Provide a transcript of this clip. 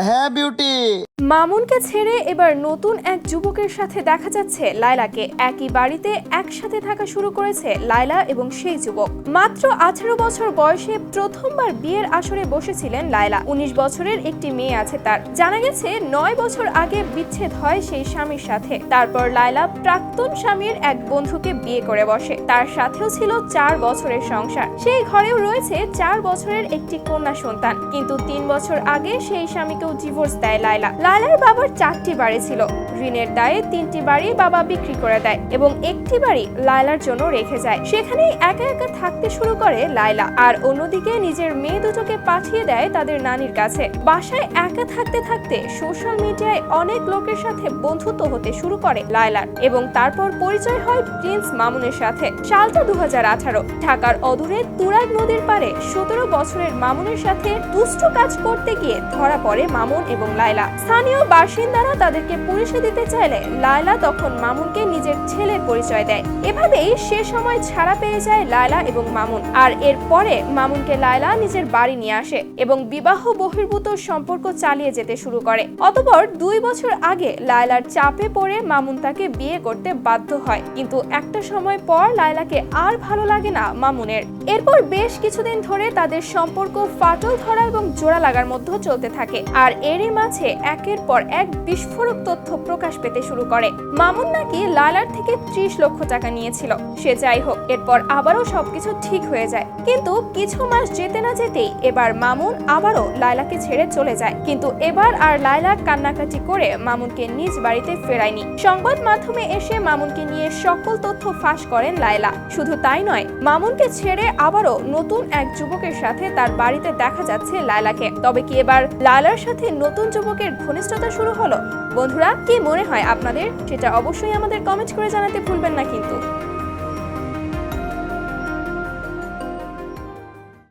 হ্যাঁ বিউটি। মামুনকে ছেড়ে এবার নতুন এক যুবকের সাথে দেখা যাচ্ছে লায়লাকে। একই বাড়িতে একসাথে থাকা শুরু করেছে লায়লা এবং সেই যুবক। মাত্র আঠারো বছর বয়সে প্রথমবার বিয়ের আসরে বসেছিলেন লায়লা। উনিশ বছরের একটি মেয়ে আছে তার। জানা গেছে, নয় বছর আগে বিচ্ছেদ হয় সেই স্বামীর সাথে। তারপর লায়লা প্রাক্তন স্বামীর এক বন্ধুকে বিয়ে করে বসে। তার সাথেও ছিল চার বছরের সংসার। সেই ঘরেও রয়েছে চার বছরের একটি কন্যা সন্তান। কিন্তু তিন বছর আগে সেই স্বামীকেও ডিভোর্স দেয় লায়লা। লায়লার বাবার চারটি বাড়ি ছিল। ঋণের দায়ে তিনটি বাড়ি বাবা বিক্রি করে দেয় এবং একটি বাড়ি লায়লার জন্য রেখে যায়। সেখানেই একা একা থাকতে শুরু করে লায়লা আর অন্যদিকে নিজের মেয়ে দুটোকে পাঠিয়ে দেয় তাদের নানির কাছে। বাসায় একা থাকতে থাকতে সোশ্যাল মিডিয়ায় অনেক লোকের সাথে বন্ধুত্ব হতে শুরু করে লায়লার এবং তারপর পরিচয় হয় প্রিন্স মামুনের সাথে। সালটা দু হাজার আঠারো। ঢাকার অদূরে তুরাগ নদীর পারে সতেরো বছরের মামুনের সাথে দুষ্টু কাজ করতে গিয়ে ধরা পড়ে মামুন এবং লায়লা। স্থানীয় বাসিন্দারা তাদেরকে পুলিশে দিতে চাইলে লায়লা তখন মামুনকে নিজের ছেলের পরিচয় দেয়। এভাবেই সে সময় ছাড়া পেয়ে যায় লায়লা এবং মামুন। আর এরপরে মামুনকে লায়লা নিজের বাড়ি নিয়ে আসে এবং বিবাহ বহির্ভূত সম্পর্ক চালিয়ে যেতে শুরু করে। অতপর দুই বছর আগে লায়লার চাপে পড়ে মামুন তাকে বিয়ে করতে বাধ্য হয়। কিন্তু একটা সময় পর লায়লাকে আর ভালো লাগে না মামুনের। এরপর বেশ কিছুদিন ধরে তাদের সম্পর্ক ফাটল ধরা এবং জোড়া লাগার মধ্যে চলতে থাকে। আর এরই মাঝে একের পর এক বিস্ফোরক তথ্য প্রকাশ পেতে শুরু করে। মামুন নাকি লায়লার থেকে ত্রিশ লক্ষ টাকা নিয়েছিল। সে যাই হোক, এরপর আবারও সবকিছু ঠিক হয়ে যায়। কিন্তু কিছু মাস যেতে না যেতেই এবার মামুন আবারও লায়লাকে ছেড়ে চলে যায়। কিন্তু এবার আর লায়লা কান্নাকাটি করে মামুনকে নিজ বাড়িতে ফেরায়নি। সংবাদ মাধ্যমে এসে মামুনকে নিয়ে সকল তথ্য ফাঁস করেন লায়লা। শুধু তাই নয়, মামুনকে ছেড়ে আবারও নতুন এক যুবকের সাথে তার বাড়িতে দেখা যাচ্ছে লায়লাকে। তবে কি এবার লায়লার সাথে নতুন যুবকের ঘনিষ্ঠতা শুরু হলো। বন্ধুরা, কি মনে হয় আপনাদের? সেটা অবশ্যই আমাদের কমেন্ট করে জানাতে ভুলবেন না কিন্তু।